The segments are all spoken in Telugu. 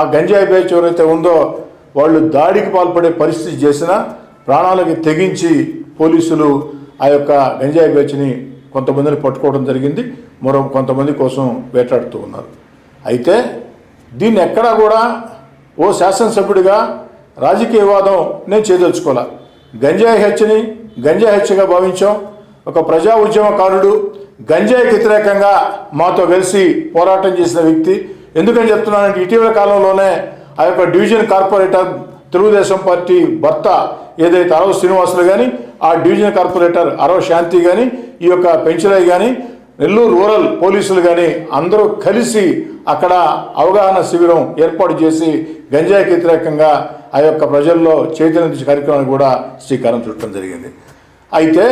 ఆ గంజాయి బ్యాచ్ ఎవరైతే ఉందో వాళ్ళు దాడికి పాల్పడే పరిస్థితి చేసినా ప్రాణాలకి తెగించి పోలీసులు ఆ యొక్క గంజాయి బ్యాచ్ని కొంతమందిని పట్టుకోవడం జరిగింది. మరో కొంతమంది కోసం వేటాడుతూ ఉన్నారు. అయితే దీన్ని ఎక్కడా కూడా ఓ శాసనసభ్యుడిగా రాజకీయవాదం నేను చేయదలుచుకోలే గంజాయి హత్యని గంజాయి హత్యగా భావించాం. ఒక ప్రజా ఉద్యమకారుడు గంజాయికి వ్యతిరేకంగా మాతో కలిసి పోరాటం చేసిన వ్యక్తి ఎందుకని చెప్తున్నానంటే ఇటీవల కాలంలోనే ఆ యొక్క డివిజన్ కార్పొరేటర్ తెలుగుదేశం పార్టీ భర్త ఏదైతే అరవ శ్రీనివాసులు కానీ ఆ డివిజన్ కార్పొరేటర్ అరవ శాంతి కానీ ఈ యొక్క పెంచరాయి కానీ నెల్లూరు రూరల్ పోలీసులు కానీ అందరూ కలిసి అక్కడ అవగాహన శిబిరం ఏర్పాటు చేసి గంజాయికి వ్యతిరేకంగా ఆ యొక్క ప్రజల్లో చైతన్య కార్యక్రమాన్ని కూడా శ్రీకారం చుట్టడం జరిగింది. అయితే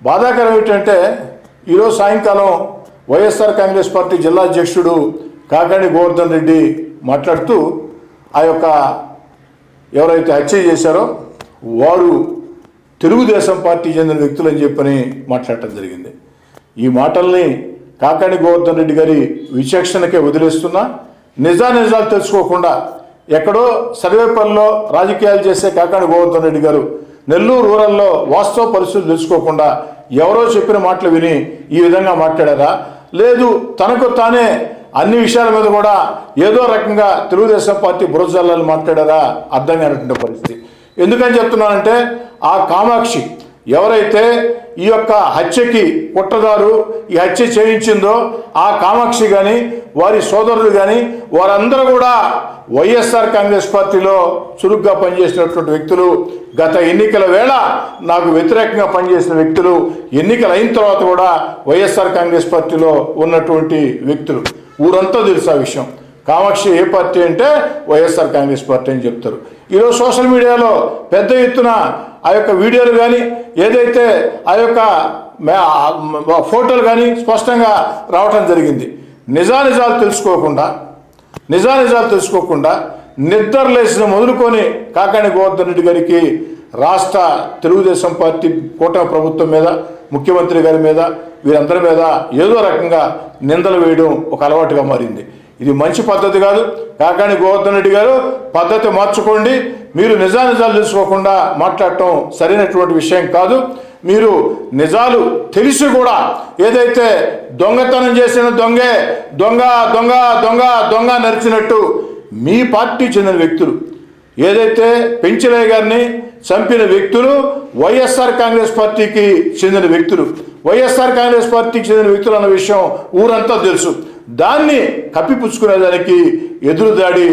బాధాకరం ఏంటంటే ఈరోజు సాయంకాలం వైఎస్ఆర్ కాంగ్రెస్ పార్టీ జిల్లా అధ్యక్షుడు కాకాణి గోవర్ధన్ రెడ్డి మాట్లాడుతూ ఆ యొక్క ఎవరైతే హత్య చేశారో వారు తెలుగుదేశం పార్టీ చెందిన వ్యక్తులు అని చెప్పని మాట్లాడటం జరిగింది. ఈ మాటల్ని కాకాణి గోవర్ధన్ రెడ్డి గారి విచక్షణకే వదిలేస్తున్నా నిజానిజాలు తెలుసుకోకుండా ఎక్కడో సర్వేపల్లిలో రాజకీయాలు చేసే కాకాణి గోవర్ధన్ రెడ్డి గారు నెల్లూరు రూరల్లో వాస్తవ పరిస్థితులు తెలుసుకోకుండా ఎవరో చెప్పిన మాటలు విని ఈ విధంగా మాట్లాడారా? లేదు తనకు తానే అన్ని విషయాల మీద కూడా ఏదో రకంగా తెలుగుదేశం పార్టీ బురజల్లాలు మాట్లాడారా? అర్థం కానటువంటి పరిస్థితి. ఎందుకని చెప్తున్నానంటే ఆ కామాక్షి ఎవరైతే ఈ యొక్క హత్యకి కుట్రదారు ఈ హత్య చేయించిందో ఆ కామాక్షి కానీ వారి సోదరులు కానీ వారందరూ కూడా వైఎస్ఆర్ కాంగ్రెస్ పార్టీలో చురుగ్గా పనిచేసినటువంటి వ్యక్తులు. గత ఎన్నికల వేళ నాకు వ్యతిరేకంగా పనిచేసిన వ్యక్తులు ఎన్నికలు అయిన తర్వాత కూడా వైఎస్ఆర్ కాంగ్రెస్ పార్టీలో ఉన్నటువంటి వ్యక్తులు. ఊరంతా తెలుసు ఆ విషయం. కామాక్షి ఏ పార్టీ అంటే వైఎస్ఆర్ కాంగ్రెస్ పార్టీ అని చెప్తారు. ఈరోజు సోషల్ మీడియాలో పెద్ద ఎత్తున ఆ యొక్క వీడియోలు కానీ ఏదైతే ఆ యొక్క ఫోటోలు కానీ స్పష్టంగా రావటం జరిగింది. నిజానిజాలు తెలుసుకోకుండా నిజానిజాలు తెలుసుకోకుండా నిద్ర లేచిన మొదలుకొని కాకాణి గోవర్ధన్ రెడ్డి గారికి రాష్ట్ర తెలుగుదేశం పార్టీ కూటమి ప్రభుత్వం మీద ముఖ్యమంత్రి గారి మీద వీరందరి మీద ఏదో రకంగా నిందలు వేయడం ఒక అలవాటుగా మారింది. ఇది మంచి పద్ధతి కాదు. కాకాని గోవర్ధన్ రెడ్డి గారు పద్ధతి మార్చుకోండి. మీరు నిజానిజాలు తెలుసుకోకుండా మాట్లాడటం సరైనటువంటి విషయం కాదు. మీరు నిజాలు తెలిసి కూడా ఏదైతే దొంగతనం చేసిన దొంగే దొంగ దొంగ దొంగ దొంగ నరిచినట్టు మీ పార్టీ చెందిన వ్యక్తులు ఏదైతే పెంచిరయ్య గారిని చంపిన వ్యక్తులు వైఎస్ఆర్ కాంగ్రెస్ పార్టీకి చెందిన వ్యక్తులు. వైఎస్ఆర్ కాంగ్రెస్ పార్టీకి చెందిన వ్యక్తులు అన్న విషయం ఊరంతా తెలుసు. దాన్ని కప్పిపుచ్చుకునేదానికి ఎదురుదాడి